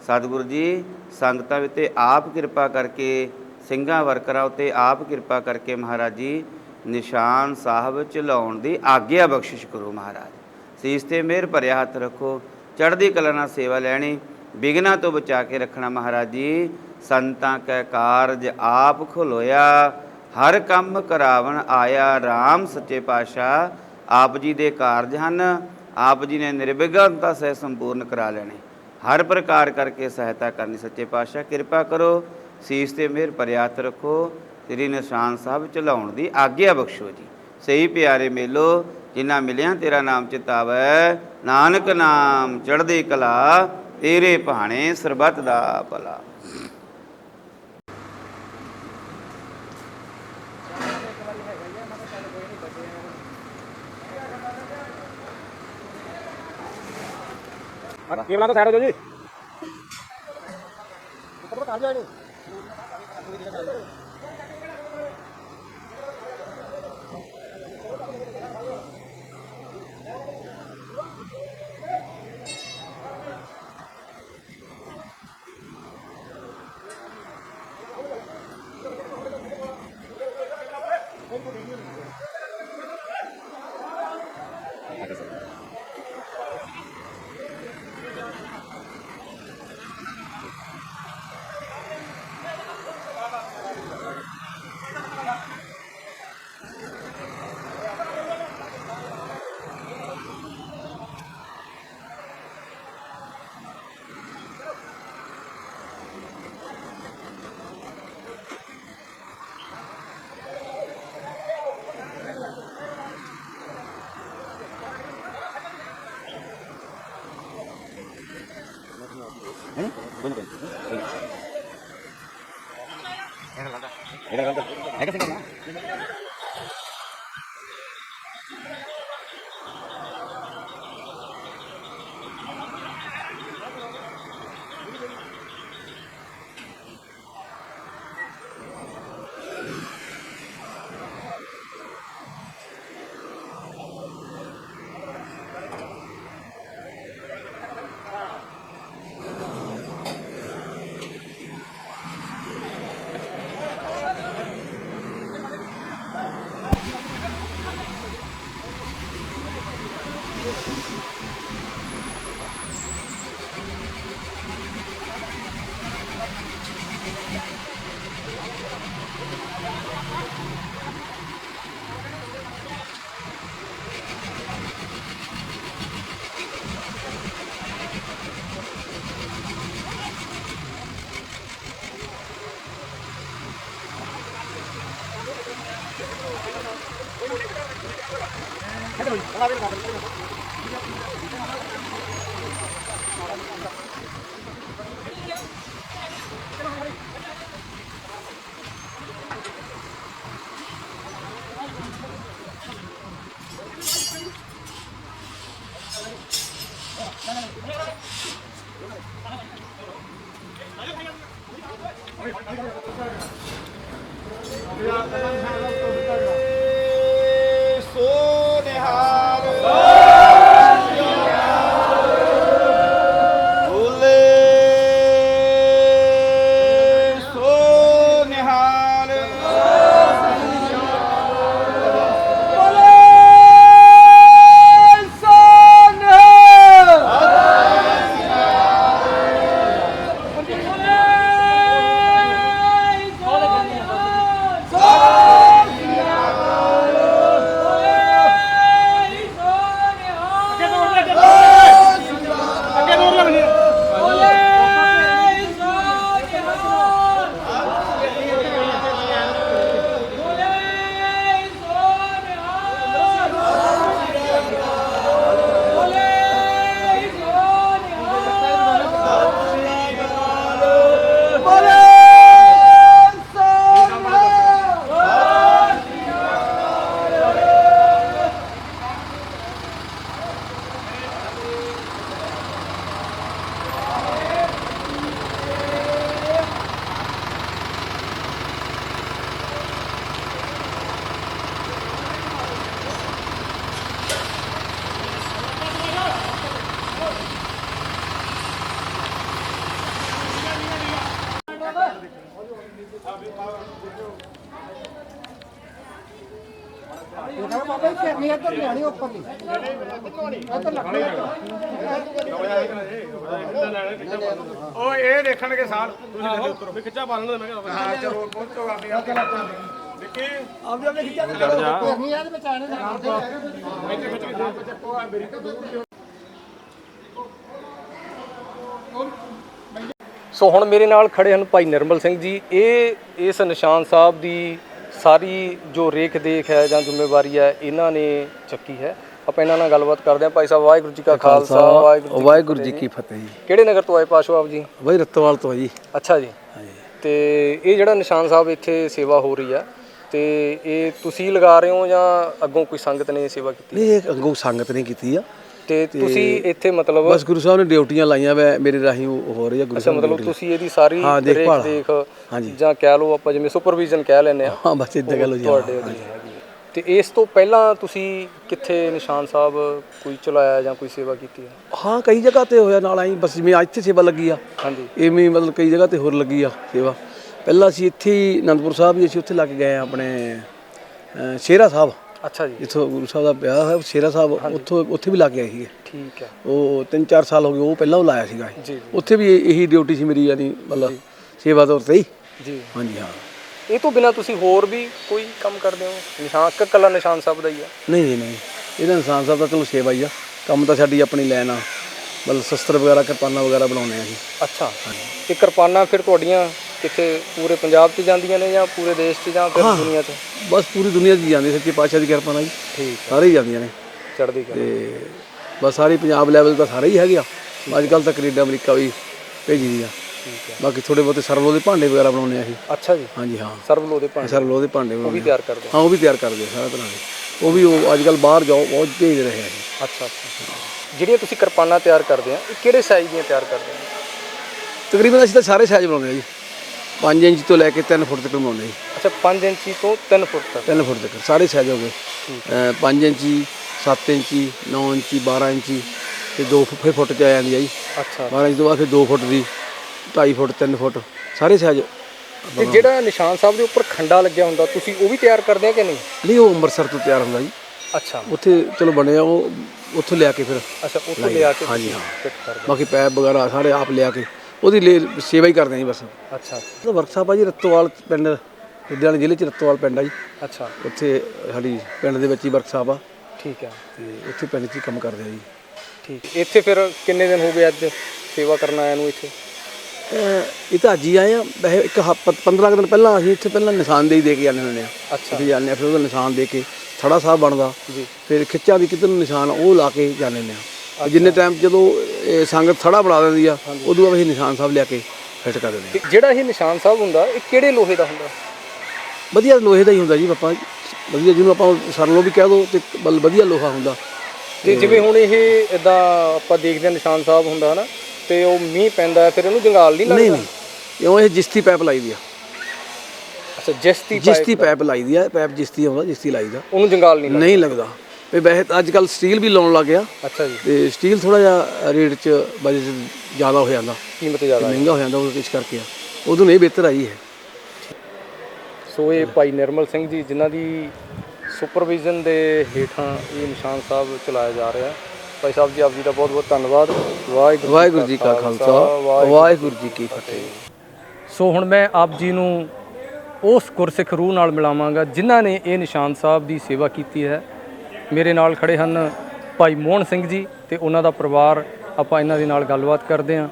ਸਤਿਗੁਰੂ ਜੀ, ਸੰਗਤਾਂ ਉਤੇ ਆਪ ਕਿਰਪਾ ਕਰਕੇ, ਸਿੰਘਾਂ ਵਰਕਰਾਂ ਉਤੇ ਆਪ ਕਿਰਪਾ ਕਰਕੇ ਮਹਾਰਾਜ ਜੀ ਨਿਸ਼ਾਨ ਸਾਹਿਬ ਚਲਾਉਣ ਦੀ ਆਗਿਆ ਬਖਸ਼ਿਸ਼ ਕਰੋ ਮਹਾਰਾਜ। ਸੀਸ ਤੇ ਮਿਹਰ ਭਰਿਆ ਹੱਥ ਰੱਖੋ, ਚੜ੍ਹਦੀ ਕਲਾ ਨਾਲ ਸੇਵਾ ਲੈਣੀ ਵਿਗਨਾ ਤੋਂ ਬਚਾ ਕੇ ਰੱਖਣਾ ਮਹਾਰਾਜ ਜੀ। ਸੰਤਾਂ ਕੈ ਕਾਰਜ ਆਪ ਖਲੋਇਆ, ਹਰ ਕੰਮ ਕਰਾਵਣ ਆਇਆ RAM ਸੱਚੇ ਪਾਤਸ਼ਾਹ। ਆਪ ਜੀ ਦੇ ਕਾਰਜ ਹਨ, ਆਪ ਜੀ ਨੇ ਨਿਰਵਿਘਨਤਾ ਸਹਿ ਸੰਪੂਰਨ ਕਰਾ ਲੈਣੇ। ਹਰ ਪ੍ਰਕਾਰ ਕਰਕੇ ਸਹਾਇਤਾ ਕਰਨੀ ਸੱਚੇ ਪਾਤਸ਼ਾਹ, ਕਿਰਪਾ ਕਰੋ। ਸੀਸ ਤੇ ਮਿਹਰ ਭਰਿਆ ਰੱਖੋ ਤੇਰੀ ਨਿਸ਼ਾਨ ਸਾਹਿਬ ਚਲਾਉਣ ਦੀ ਆਗਿਆ ਬਖਸ਼ੋ ਜੀ। ਸਹੀ ਪਿਆਰੇ ਮੇਲੋ ਜਿਨ੍ਹਾਂ ਮਿਲਿਆ ਤੇਰਾ ਨਾਮ ਚਿਤਾਵੈ। ਨਾਨਕ ਨਾਮ ਚੜ੍ਹਦੀ ਕਲਾ ਤੇਰੇ ਭਾਣੇ ਸਰਬੱਤ ਦਾ ਭਲਾ। ਕੇਵਲਾਂ ਤੋਂ ਸਾਈਡ ਹੋ ਜੀ? ਸੋ ਹੈਗਾ ਸਿੰਘ otra ਉਹ ਇਹ ਦੇਖਣਗੇ ਸਾਲ ਤੁਸੀਂ ਥੱਲੇ ਉਤਰੋ ਵੀ ਖਿੱਚਾ ਪਾ ਲੈਣਾ ਮੈਂ ਕਿਹਾ ਹਾਂ ਚਲੋ ਪਹੁੰਚੋ ਆਪੇ ਆ ਵਿੱਕੀ? ਆਪਦੇ ਆਪਦੇ ਖਿੱਚਾ ਚੜ ਜਾ। ਸੋ ਹੁਣ ਮੇਰੇ ਨਾਲ ਖੜੇ ਹਨ ਭਾਈ ਨਿਰਮਲ ਸਿੰਘ ਜੀ। ਇਹ ਇਸ ਨਿਸ਼ਾਨ ਸਾਹਿਬ ਦੀ ਸਾਰੀ ਜੋ ਰੇਖ ਦੇਖ ਹੈ ਜਾਂ ਜ਼ਿੰਮੇਵਾਰੀ ਹੈ ਇਹਨਾਂ ਨੇ ਚੱਕੀ ਹੈ। ਆਪਾਂ ਇਹਨਾਂ ਨਾਲ ਗੱਲਬਾਤ ਕਰਦੇ ਹਾਂ। ਭਾਈ ਸਾਹਿਬ ਵਾਹਿਗੁਰੂ ਜੀ ਕਾ ਖਾਲਸਾ ਵਾਹਿਗੁਰੂ ਜੀ ਵਾਹਿਗੁਰੂ ਜੀ ਕੀ ਫਤਿਹ ਜੀ। ਕਿਹੜੇ ਨਗਰ ਤੋਂ ਆਏ ਪਾਸ਼ੋ ਆਪ ਜੀ? ਬਾਈ ਰਤਵਾਲ ਤੋਂ ਆ ਜੀ। ਅੱਛਾ ਜੀ। ਤੇ ਇਹ ਜਿਹੜਾ ਨਿਸ਼ਾਨ ਸਾਹਿਬ ਇੱਥੇ ਸੇਵਾ ਹੋ ਰਹੀ ਹੈ ਤੇ ਇਹ ਤੁਸੀਂ ਲਗਾ ਰਹੇ ਹੋ ਜਾਂ ਅੱਗੋਂ ਕੋਈ ਸੰਗਤ ਨੇ ਸੇਵਾ ਕੀਤੀ? ਨਹੀਂ ਇਹ ਅੱਗੋਂ ਸੰਗਤ ਨੇ ਕੀਤੀ ਆ। ਤੇ ਤੁਸੀਂ ਇੱਥੇ ਮਤਲਬ ਬਸ ਗੁਰੂ ਸਾਹਿਬ ਨੇ ਡਿਊਟੀਆਂ ਲਾਈਆਂ ਵੈ ਮੇਰੇ ਰਾਹੀਂ ਉਹ ਹੋ ਰਹੀ ਆ ਗੁਰੂ ਸਾਹਿਬ ਦੀ ਮਤਲਬ ਡਿਊਟੀ। ਤੁਸੀਂ ਇਹਦੀ ਸਾਰੀ ਹਾਂ, ਦੇਖ ਦੇਖਭਾਲ। ਦੇਖ ਹਾਂਜੀ। ਜਾਂ ਕਹਿ ਲਓ ਆਪਾਂ ਜਿਵੇਂ ਸੁਪਰਵਿਜ਼ਨ ਕਹਿ ਲੈਂਦੇ ਆ ਹਾਂ ਬਸ ਇਦਾਂ ਗੱਲ ਹੋ ਜੀ ਤੁਹਾਡੇ ਅਧੀਨ ਹੈਗੀ ਹੈ। ਤੇ ਇਸ ਤੋਂ ਪਹਿਲਾਂ ਤੁਸੀਂ ਕਿੱਥੇ ਨਿਸ਼ਾਨ ਸਾਹਿਬ ਕੋਈ ਚਲਾਇਆ ਜਾਂ ਕੋਈ ਸੇਵਾ ਕੀਤੀ ਹੈ ਹਾਂ ਕਈ ਜਗ੍ਹਾ ਤੇ ਹੋਇਆ ਨਾਲ ਆਈ ਬਸ ਜਿਵੇਂ ਇੱਥੇ ਸੇਵਾ ਲੱਗੀ ਆ ਹਾਂਜੀ ਐਵੇਂ ਹੀ ਮਤਲਬ ਕਈ ਜਗ੍ਹਾ ਤੇ ਹੋਰ ਲੱਗੀ ਆ ਸੇਵਾ ਪਹਿਲਾਂ ਅਸੀਂ ਇੱਥੇ ਹੀ ਅਨੰਦਪੁਰ ਸਾਹਿਬ ਵੀ ਅਸੀਂ ਉੱਥੇ ਲੱਗ ਗਏ ਆ ਆਪਣੇ ਸ਼ੇਰਾ ਸਾਹਿਬ ਅੱਛਾ ਜੀ। ਜਿੱਥੋਂ ਗੁਰੂ ਸਾਹਿਬ ਦਾ ਵਿਆਹ ਹੈ ਸ਼ੇਰਾ ਸਾਹਿਬ ਉੱਥੋਂ ਉੱਥੇ ਵੀ ਲੱਗ ਗਏ ਸੀਗੇ। ਠੀਕ ਹੈ। ਉਹ 3-4 ਸਾਲ ਹੋ ਗਏ ਉਹ ਪਹਿਲਾਂ ਉਹ ਲਾਇਆ ਸੀਗਾ। ਜੀ, ਜੀ। ਉੱਥੇ ਵੀ ਇਹ- ਡਿਊਟੀ ਸੀ ਮੇਰੀ ਯਾਨੀ ਮਤਲਬ ਸੇਵਾ ਤੌਰ ਤੇ ਹੀ। ਜੀ। ਹਾਂਜੀ ਹਾਂ। ਇਹ ਤੋਂ ਬਿਨਾ ਤੁਸੀਂ ਹੋਰ ਵੀ ਕੋਈ ਕੰਮ ਕਰਦੇ ਹੋ? ਨਿਸ਼ਾਨ ਇੱਕ ਕੱਲਾ ਨਿਸ਼ਾਨ ਸਾਹਿਬ ਦਾ ਹੀ ਆ। ਨਹੀਂ ਜੀ, ਨਹੀਂ। ਇਹਦਾ ਇਨਸਾਨ ਸਾਹਿਬ ਦਾ ਚਲੋ ਸੇਵਾ ਹੀ ਆ। ਕੰਮ ਤਾਂ ਸਾਡੀ ਆਪਣੀ ਲੈਨ ਆ। ਮਤਲਬ ਸ਼ਸਤਰ ਵਗੈਰਾ ਕਿਰਪਾਨਾਂ ਵਗੈਰਾ ਬਣਾਉਂਦੇ ਆ ਜੀ ਅੱਛਾ। ਇਹ ਕਿਰਪਾਨਾਂ ਫਿਰ ਤੁਹਾਡੀਆਂ ਕਿੱਥੇ ਪੂਰੇ ਪੰਜਾਬ 'ਚ ਜਾਂਦੀਆਂ ਨੇ ਜਾਂ ਪੂਰੇ ਦੇਸ਼ 'ਚ ਜਾਂ ਫਿਰ ਦੁਨੀਆ 'ਚ? ਬਸ ਪੂਰੀ ਦੁਨੀਆ 'ਚ ਹੀ ਜਾਂਦੀ ਸੱਚੇ ਪਾਤਸ਼ਾਹ ਦੀ ਕਿਰਪਾ ਨਾਲ ਜੀ ਠੀਕ ਸਾਰੇ ਹੀ ਜਾਂਦੀਆਂ ਨੇ। ਚੜ੍ਹਦੀ ਕਲਾ। ਤੇ ਬਸ ਸਾਰੇ ਪੰਜਾਬ ਲੈਵਲ ਤਾਂ ਸਾਰੇ ਹੀ ਹੈਗੇ ਆ। ਅੱਜ ਕੱਲ ਤਾਂ ਕੈਨੇਡਾ ਅਮਰੀਕਾ ਵੀ ਭੇਜੀ ਦੀ ਆ ਠੀਕ ਹੈ। ਬਾਕੀ ਥੋੜੇ ਬਹੁਤੇ ਸਰਵਲੋ ਦੇ ਭਾਂਡੇ ਵਗੈਰਾ ਬਣਾਉਂਦੇ ਆ ਅਸੀਂ। ਅੱਛਾ ਜੀ। ਹਾਂਜੀ ਹਾਂ। ਸਰਵਲੋ ਦੇ ਭਾਂਡੇ। ਸਰਵਲੋ ਦੇ ਭਾਂਡੇ ਉਹ ਵੀ ਬਣਾਉਂਦੇ ਆ। ਤਿਆਰ ਕਰਦੇ ਹੋ? ਉਹ ਵੀ ਤਿਆਰ ਕਰਦੇ ਆ ਸਾਰਾ ਤਰ੍ਹਾਂ ਦੇ। ਉਹ ਵੀ ਉਹ ਅੱਜ ਕੱਲ ਬਾਹਰ ਜਾਓ ਬਹੁਤ ਭੇਜ ਰਹੇ ਆ ਅੱਛਾ ਅੱਛਾ। ਜਿਹੜੀਆਂ ਤੁਸੀਂ ਕਿਰਪਾਨਾਂ ਤਿਆਰ ਕਰਦੇ ਆ ਇਹ ਕਿਹੜੇ ਸਾਈਜ਼ ਦੀਆਂ ਤਿਆਰ ਕਰਦੇ ਆ? ਤਕਰੀਬਨ ਅਸੀਂ ਤਾਂ ਸਾਰੇ ਸਾਈਜ਼ ਬਣਾਉਂਦੇ ਆ ਜੀ। 5 ਇੰਚ ਤੋਂ ਲੈ ਕੇ 3 ਫੁੱਟ ਤੱਕ ਬਣਾਉਂਦੇ ਜੀ। ਅੱਛਾ 5 ਇੰਚੀ ਤੋਂ 3 ਫੁੱਟ ਤੱਕ? 3 ਫੁੱਟ ਤੱਕ ਸਾਰੇ ਸਾਈਜ਼ ਹੋ ਗਏ। 5 ਇੰਚੀ 7 ਇੰਚੀ 9 ਇੰਚੀ 12 ਇੰਚੀ ਤੇ 2 ਫੁੱਟ ਫੁੱਟ ਚ ਆ ਜਾਂਦੀ ਆ ਜੀ। ਅੱਛਾ। 12 ਇੰਚ ਤੋਂ ਬਾਅਦ ਫਿਰ 2 ਫੁੱਟ ਦੀ 2.5 ਫੁੱਟ 3 ਫੁੱਟ ਸਾਰੇ ਸਾਈਜ਼ ਤੇ ਜਿਹੜਾ ਨਿਸ਼ਾਨ ਸਾਹਿਬ ਦੇ ਉੱਪਰ ਖੰਡਾ ਲੱਗਿਆ ਹੁੰਦਾ ਤੁਸੀਂ ਉਹ ਵੀ ਤਿਆਰ ਕਰਦੇ ਆ ਕਿ ਨਹੀਂ? ਨਹੀਂ ਉਹ ਅੰਮ੍ਰਿਤਸਰ ਤੋਂ ਤਿਆਰ ਹੁੰਦਾ ਜੀ। ਅੱਛਾ। ਉੱਥੇ ਚਲੋ ਬਣਿਆ ਉਹ ਉੱਥੋਂ ਲਿਆ ਕੇ ਫਿਰ ਅੱਛਾ ਉੱਥੋਂ ਲਿਆ ਕੇ ਹਾਂਜੀ, ਹਾਂ। ਬਾਕੀ ਪੈਪ ਵਗੈਰਾ ਸਾਰੇ ਆਪ ਲਿਆ ਕੇ ਉਹਦੀ ਲੈ- ਸੇਵਾ ਹੀ ਕਰਦੇ ਆ ਜੀ ਬਸ। ਅੱਛਾ ਉਹ ਵਰਕਸ਼ਾਪ ਆ ਜੀ ਰਤੋਵਾਲ ਪਿੰਡ ਲੁਧਿਆਣਾ ਜ਼ਿਲ੍ਹੇ ਚ ਰਤੋਵਾਲ ਪਿੰਡ ਆ ਜੀ। ਅੱਛਾ। ਉੱਥੇ ਸਾਡੀ ਪਿੰਡ ਦੇ ਵਿੱਚ ਹੀ ਵਰਕਸ਼ਾਪ ਆ। ਠੀਕ ਹੈ ਤੇ ਉੱਥੇ ਪਿੰਡ 'ਚ ਹੀ ਕੰਮ ਕਰਦੇ ਆ ਜੀ। ਠੀਕ। ਇੱਥੇ ਫਿਰ ਕਿੰਨੇ ਦਿਨ ਹੋ ਗਏ ਅੱਜ ਸੇਵਾ ਕਰਨ ਆਇਆ ਨੂੰ ਇੱਥੇ? ਅਹ ਇਹ ਤਾਂ ਅੱਜ ਹੀ ਆਏ ਆ। ਵੈਸੇ ਇੱਕ 15 ਕੁ ਦਿਨ ਪਹਿਲਾਂ ਅਸੀਂ ਇੱਥੇ ਪਹਿਲਾਂ ਨਿਸ਼ਾਨਦੇਹੀ ਦੇ ਕੇ ਜਾਂਦੇ ਹੁੰਦੇ ਆ। ਅੱਛਾ। ਅਸੀਂ ਜਾਂਦੇ ਆ ਫਿਰ ਉਹਦਾ ਨਿਸ਼ਾਨ ਦੇ ਕੇ ਥੜਾ ਸਾਹਿਬ ਬਣਦਾ। ਜੀ। ਫਿਰ ਖਿੱਚਾਂ ਦੀ ਕਿਤੇ ਨੂੰ ਨਿਸ਼ਾਨ ਉਹ ਲਾ ਕੇ ਜਾਂਦੇ ਆ। ਤੇ ਜਿੰਨੇ ਟਾਈਮ ਜਦੋਂ ਇਹ ਸੰਗਤ ਥੜਾ ਬਣਾ ਦਿੰਦੀ ਆ ਉਦੋਂ ਬਾਅਦ ਅਸੀਂ ਨਿਸ਼ਾਨ ਸਾਹਿਬ ਲਿਆ ਕੇ ਫਿੱਟ ਕਰ ਦਿੰਦੇ ਆ। ਜਿਹੜਾ ਇਹ ਨਿਸ਼ਾਨ ਸਾਹਿਬ ਹੁੰਦਾ ਇਹ ਕਿਹੜੇ ਲੋਹੇ ਦਾ ਹੁੰਦਾ? ਵਧੀਆ ਲੋਹੇ ਦਾ ਹੀ ਹੁੰਦਾ ਜੀ ਪਾਪਾ। ਵਧੀਆ ਜਿਹਨੂੰ ਆਪਾਂ ਸਰਲੋ ਵੀ ਕਹਿ ਦੋ ਤੇ ਬਲ ਵਧੀਆ ਲੋਹਾ ਹੁੰਦਾ। ਤੇ ਜਿਵੇਂ ਹੁਣ ਇਹ ਇਦਾਂ ਆਪਾਂ ਦੇਖਦੇ ਹਾਂ ਨਿਸ਼ਾਨ ਸਾਹਿਬ ਹੁੰਦਾ ਹਨਾ ਤੇ ਉਹ ਮੀਂਹ ਪੈਂਦਾ ਹੈ, ਫਿਰ ਇਹਨੂੰ ਜੰਗਾਲ ਨਹੀਂ ਨਹੀਂ ਲੱਗਦਾ? ਨਹੀਂ ਇਉਂ ਇਹ ਜਿਸਤੀ ਪੈਪ ਲਾਈ ਦੀ ਆ। ਅੱਛਾ ਜਿਸਤੀ ਜਿਸਤੀ ਪੈਪ ਲਾਈ ਦੀ ਆ ਪੈਪ ਜਿਸਤੀ ਆਉਂਦਾ ਜਿਸਤੀ ਲਾਈ ਦਾ। ਉਹਨੂੰ ਜੰਗਾਲ ਨਹੀਂ ਲੱਗਦਾ? ਨਹੀਂ ਲੱਗਦਾ। ਵੀ ਵੈਸੇ ਅੱਜ ਕੱਲ ਸਟੀਲ ਵੀ ਲਾਉਣ ਲੱਗ ਗਿਆ। ਅੱਛਾ ਜੀ। ਤੇ ਸਟੀਲ ਥੋੜਾ ਜਿਹਾ ਰੇਟ 'ਚ ਬਜਟ ਜ਼ਿਆਦਾ ਹੋ ਜਾਂਦਾ। ਕੀਮਤ ਜ਼ਿਆਦਾ ਮਹਿੰਗਾ ਹੋ ਜਾਂਦਾ ਉਹ ਇਸ ਕਰਕੇ ਆ। ਉਦੋਂ ਨਹੀਂ ਬਿਹਤਰ ਆਈ ਹੈ ਸੋ ਇਹ ਭਾਈ ਨਿਰਮਲ ਸਿੰਘ ਜੀ ਜਿਨ੍ਹਾਂ ਦੀ ਸੁਪਰਵਿਜ਼ਨ ਦੇ ਹੇਠਾਂ ਇਹ ਨਿਸ਼ਾਨ ਸਾਹਿਬ ਚਲਾਇਆ ਜਾ ਰਿਹਾ ਭਾਈ ਸਾਹਿਬ ਜੀ ਆਪ ਜੀ ਦਾ ਬਹੁਤ ਬਹੁਤ ਧੰਨਵਾਦ। ਵਾਹਿਗੁਰੂ ਵਾਹਿਗੁਰੂ ਜੀ ਕਾ ਖਾਲਸਾ। ਵਾਹਿਗੁਰੂ ਜੀ ਕੀ ਫਤਿਹ। ਸੋ ਹੁਣ ਮੈਂ ਆਪ ਜੀ ਨੂੰ ਉਸ ਗੁਰਸਿੱਖ ਰੂਹ ਨਾਲ ਮਿਲਾਵਾਂਗਾ ਜਿਨ੍ਹਾਂ ਨੇ ਇਹ ਨਿਸ਼ਾਨ ਸਾਹਿਬ ਦੀ ਸੇਵਾ ਕੀਤੀ ਹੈ। ਮੇਰੇ ਨਾਲ ਖੜੇ ਹਨ ਭਾਈ ਮੋਹਨ ਸਿੰਘ ਜੀ ਤੇ ਉਹਨਾਂ ਦਾ ਪਰਿਵਾਰ। ਆਪਾਂ ਇਹਨਾਂ ਦੇ ਨਾਲ ਗੱਲਬਾਤ ਕਰਦੇ ਹਾਂ।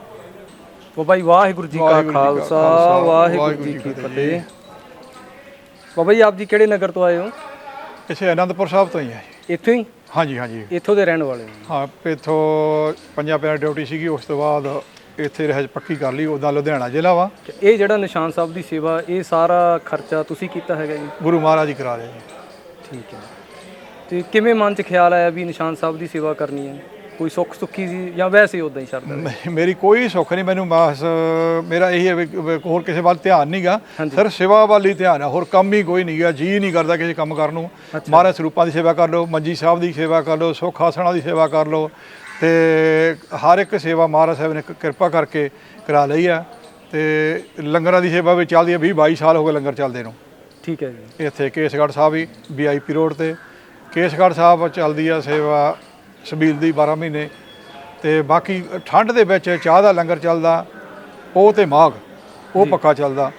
ਉਹ ਭਾਈ ਵਾਹਿਗੁਰੂ ਜੀ ਕਾ ਖਾਲਸਾ ਵਾਹਿਗੁਰੂ ਜੀ ਕੀ ਫਤਿਹ। ਬਾਬਾ ਜੀ ਆਪ ਜੀ ਕਿਹੜੇ ਨਗਰ ਤੋਂ ਆਏ ਹੋ? ਇਸੇ ਅਨੰਦਪੁਰ ਸਾਹਿਬ ਤੋਂ ਹੀ ਹੈ ਜੀ। ਇੱਥੋਂ ਹੀ? ਹਾਂਜੀ ਹਾਂਜੀ। ਇੱਥੋਂ ਦੇ ਰਹਿਣ ਵਾਲੇ ਹੋ। ਹਾਂ ਇੱਥੋਂ ਪੰਜਾਬ ਪਿਆਰ ਡਿਊਟੀ ਸੀਗੀ ਉਸ ਤੋਂ ਬਾਅਦ ਇੱਥੇ ਰਹਿ ਪੱਕੀ ਕਰ ਲਈ ਉਹਦਾ ਲੁਧਿਆਣਾ ਜ਼ਿਲ੍ਹਾ ਵਾ। ਇਹ ਜਿਹੜਾ ਨਿਸ਼ਾਨ ਸਾਹਿਬ ਦੀ ਸੇਵਾ ਇਹ ਸਾਰਾ ਖਰਚਾ ਤੁਸੀਂ ਕੀਤਾ ਹੈਗਾ ਜੀ? ਗੁਰੂ ਮਹਾਰਾਜ ਜੀ ਕਰਾ ਰਹੇ ਜੀ। ਠੀਕ ਹੈ। ਤੇ ਕਿਵੇਂ ਮਨ 'ਚ ਖਿਆਲ ਆਇਆ ਵੀ ਨਿਸ਼ਾਨ ਸਾਹਿਬ ਦੀ ਸੇਵਾ ਕਰਨੀ ਹੈ? ਕੋਈ ਸੁੱਖ ਸੁੱਖੀ ਸੀ ਜਾਂ ਵੈਸੇ ਉਦਾਂ ਹੀ ਨਹੀਂ, ਮੇਰੀ ਕੋਈ ਸੁੱਖ ਨਹੀਂ ਮੈਨੂੰ ਬਸ ਮੇਰਾ ਇਹੀ ਹੈ ਵੀ ਹੋਰ ਕਿਸੇ ਵੱਲ ਧਿਆਨ ਨਹੀਂਗਾ ਸਿਰ ਸੇਵਾ ਵੱਲ ਹੀ ਧਿਆਨ ਹੈ ਹੋਰ ਕੰਮ ਹੀ ਕੋਈ ਨਹੀਂਗਾ ਜੀ ਨਹੀਂ ਕਰਦਾ ਕਿਸੇ ਕੰਮ ਕਰਨ ਨੂੰ। ਮਹਾਰਾਜ ਸਰੂਪਾਂ ਦੀ ਸੇਵਾ ਕਰ ਲਓ ਮੰਜੀ ਸਾਹਿਬ ਦੀ ਸੇਵਾ ਕਰ ਲਓ ਸੁੱਖ ਆਸਣਾ ਦੀ ਸੇਵਾ ਕਰ ਲਓ ਤੇ ਹਰ ਇੱਕ ਸੇਵਾ ਮਹਾਰਾਜ ਸਾਹਿਬ ਨੇ ਕਿਰਪਾ ਕਰਕੇ ਕਰਾ ਲਈ ਆ। ਤੇ ਲੰਗਰਾਂ ਦੀ ਸੇਵਾ ਵੀ ਚੱਲਦੀ ਹੈ 20 22 ਸਾਲ ਹੋ ਗਏ ਲੰਗਰ ਚੱਲਦੇ ਨੂੰ। ਠੀਕ ਹੈ ਜੀ। ਇੱਥੇ ਕੇਸਗੜ੍ਹ ਸਾਹਿਬ ਵੀ ਵੀਆਈਪੀ ਰੋਡ ਤੇ ਕੇਸਗੜ੍ਹ ਸਾਹਿਬ ਚੱਲਦੀ ਆ ਸੇਵਾ ਸਬੀਲ ਦੀ 12 ਮਹੀਨੇ। ਤੇ ਬਾਕੀ ਠੰਡ ਦੇ ਵਿੱਚ ਚਾਹ ਦਾ ਲੰਗਰ ਚੱਲਦਾ ਉਹ ਤੇ ਮਾਘ ਉਹ ਪੱਕਾ ਚੱਲਦਾ।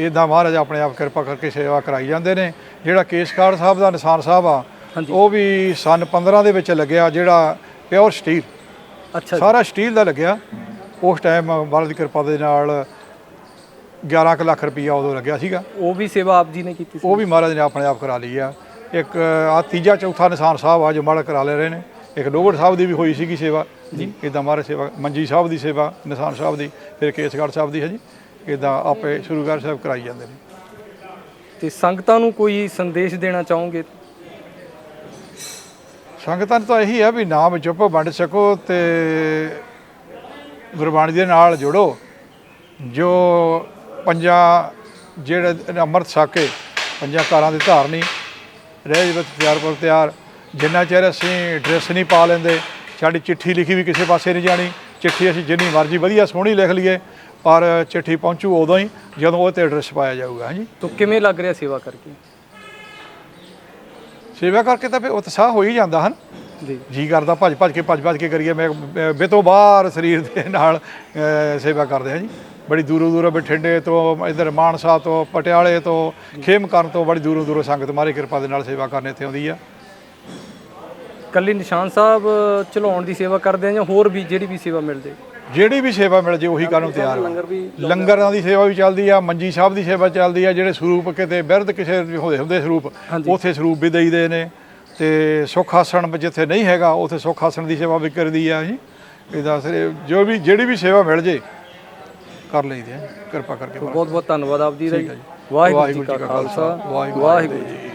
ਇਦਾਂ ਮਹਾਰਾਜ ਆਪਣੇ ਆਪ ਕਿਰਪਾ ਕਰਕੇ ਸੇਵਾ ਕਰਾਈ ਜਾਂਦੇ ਨੇ। ਜਿਹੜਾ ਕੇਸਗੜ੍ਹ ਸਾਹਿਬ ਦਾ ਨਿਸ਼ਾਨ ਸਾਹਿਬ ਆ ਉਹ ਵੀ ਸਨ 15 ਦੇ ਵਿੱਚ ਲੱਗਿਆ ਜਿਹੜਾ ਪਿਓਰ ਸਟੀਲ। ਅੱਛਾ ਸਾਰਾ ਸਟੀਲ ਦਾ ਲੱਗਿਆ। ਉਸ ਟਾਈਮ ਮਹਾਰਾਜ ਦੀ ਕਿਰਪਾ ਦੇ ਨਾਲ 11 ਕੁ ਲੱਖ ਰੁਪਈਆ ਉਦੋਂ ਲੱਗਿਆ ਸੀਗਾ। ਉਹ ਵੀ ਸੇਵਾ ਆਪ ਜੀ ਨੇ ਕੀਤੀ ਸੀ। ਉਹ ਵੀ ਮਹਾਰਾਜ ਨੇ ਆਪਣੇ ਆਪ ਕਰਾ ਲਈ ਆ। ਇੱਕ ਆ ਤੀਜਾ ਚੌਥਾ ਨਿਸ਼ਾਨ ਸਾਹਿਬ ਆ ਜੋ ਮਹਾਰਾਜ ਕਰਾ ਲੈ ਰਹੇ ਨੇ। ਇੱਕ ਡੋਗੜ ਸਾਹਿਬ ਦੀ ਵੀ ਹੋਈ ਸੀਗੀ ਸੇਵਾ। ਜੀ। ਇਦਾਂ ਮਹਾਰਾਜ ਸੇਵਾ ਮੰਜੀ ਸਾਹਿਬ ਦੀ ਸੇਵਾ ਨਿਸ਼ਾਨ ਸਾਹਿਬ ਦੀ ਫਿਰ ਕੇਸਗੜ੍ਹ ਸਾਹਿਬ ਦੀ ਹੈ ਜੀ। ਇਦਾਂ ਆਪੇ ਸ਼ੁਰੂਗੜ ਸਾਹਿਬ ਕਰਾਈ ਜਾਂਦੇ ਨੇ। ਤੇ ਸੰਗਤਾਂ ਨੂੰ ਕੋਈ ਸੰਦੇਸ਼ ਦੇਣਾ ਚਾਹੋਗੇ? ਸੰਗਤਾਂ ਨੂੰ ਤਾਂ ਇਹੀ ਹੈ ਵੀ ਨਾਮ ਜਪੋ ਵੰਡ ਸਕੋ ਤੇ ਗੁਰਬਾਣੀ ਦੇ ਨਾਲ ਜੁੜੋ। ਜੋ ਪੰਜਾਂ ਜਿਹੜੇ ਅੰਮ੍ਰਿਤ ਛਕੇ ਪੰਜਾਂ ਕਾਰਾਂ ਦੇ ਧਾਰਨੀ ਰਹਿ ਜਵਤ ਤਿਆਰ ਪਰ ਤਿਆਰ। ਜਿੰਨਾ ਚਿਰ ਅਸੀਂ ਡਰੈਸ ਨਹੀਂ ਪਾ ਲੈਂਦੇ ਸਾਡੀ ਚਿੱਠੀ ਲਿਖੀ ਵੀ ਕਿਸੇ ਪਾਸੇ ਨਹੀਂ ਜਾਣੀ। ਚਿੱਠੀ ਅਸੀਂ ਜਿੰਨੀ ਮਰਜ਼ੀ ਵਧੀਆ ਸੋਹਣੀ ਲਿਖ ਲਈਏ ਪਰ ਚਿੱਠੀ ਪਹੁੰਚੂ ਉਦੋਂ ਹੀ ਜਦੋਂ ਉਹ ਤੇ ਐਡਰੈਸ ਪਾਇਆ ਜਾਊਗਾ ਹਾਂਜੀ। ਤਾਂ ਕਿਵੇਂ ਲੱਗ ਰਿਹਾ ਸੇਵਾ ਕਰਕੇ? ਸੇਵਾ ਕਰਕੇ ਤਾਂ ਫਿਰ ਉਤਸ਼ਾਹ ਹੋ ਹੀ ਜਾਂਦਾ ਹਨ। ਜੀ। ਜੀ ਕਰਦਾ ਭੱਜ ਭੱਜ ਕੇ ਭੱਜ ਭੱਜ ਕੇ ਕਰੀਏ। ਮੈਂ ਬਿਤੋਂ ਬਾਹਰ ਸਰੀਰ ਦੇ ਨਾਲ ਸੇਵਾ ਕਰਦੇ ਹਾਂ ਜੀ। ਬੜੀ ਦੂਰੋਂ ਦੂਰੋਂ ਬਠਿੰਡੇ ਤੋਂ ਇਧਰ ਮਾਨਸਾ ਤੋਂ ਪਟਿਆਲੇ ਤੋਂ ਖੇਮਕਰਨ ਤੋਂ ਬੜੀ ਦੂਰੋਂ ਦੂਰੋਂ ਸੰਗਤ ਮਾਰੀ ਕਿਰਪਾ ਦੇ ਨਾਲ ਸੇਵਾ ਕਰਨ ਇੱਥੇ ਆਉਂਦੀ ਆ। ਕੱਲੀ ਨਿਸ਼ਾਨ ਸਾਹਿਬ ਚਲਾਉਣ ਦੀ ਸੇਵਾ ਕਰਦੇ ਆ ਜਾਂ ਹੋਰ ਵੀ ਜਿਹੜੀ ਵੀ ਸੇਵਾ ਮਿਲ ਜੇ ਜਿਹੜੀ ਵੀ ਸੇਵਾ ਮਿਲ ਜੇ ਉਹੀ ਕਰਨ ਤਿਆਰ ਲੰਗਰ ਵੀ ਲੰਗਰਾਂ ਦੀ ਸੇਵਾ ਵੀ ਚੱਲਦੀ ਆ ਮੰਜੀ ਸਾਹਿਬ ਦੀ ਸੇਵਾ ਚੱਲਦੀ ਆ ਜਿਹੜੇ ਸਰੂਪ ਕਿਤੇ ਬਿਰਧ ਕਿਸੇ ਦੇ ਹੁੰਦੇ ਹੁੰਦੇ ਸਰੂਪ ਉੱਥੇ ਸਰੂਪ ਵੀ ਦੇਈਦੇ ਨੇ। ਤੇ ਸੁੱਖ ਆਸਣ ਜਿੱਥੇ ਨਹੀਂ ਹੈਗਾ ਉੱਥੇ ਸੁੱਖ ਆਸਣ ਦੀ ਸੇਵਾ ਵੀ ਕਰਦੀ ਆ ਜੀ ਇਹਦਾ ਸਿਰੇ ਜੋ ਵੀ ਜਿਹੜੀ ਵੀ ਸੇਵਾ ਮਿਲ ਜੇ ਕਰ ਲਈਦੇ ਆ। ਕਿਰਪਾ ਕਰਕੇ। ਬਹੁਤ ਬਹੁਤ ਧੰਨਵਾਦ ਆਪ ਜੀ ਦਾ ਜੀ। ਵਾਹਿਗੁਰੂ ਜੀ ਕਾ ਖਾਲਸਾ। ਵਾਹਿਗੁਰੂ ਜੀ।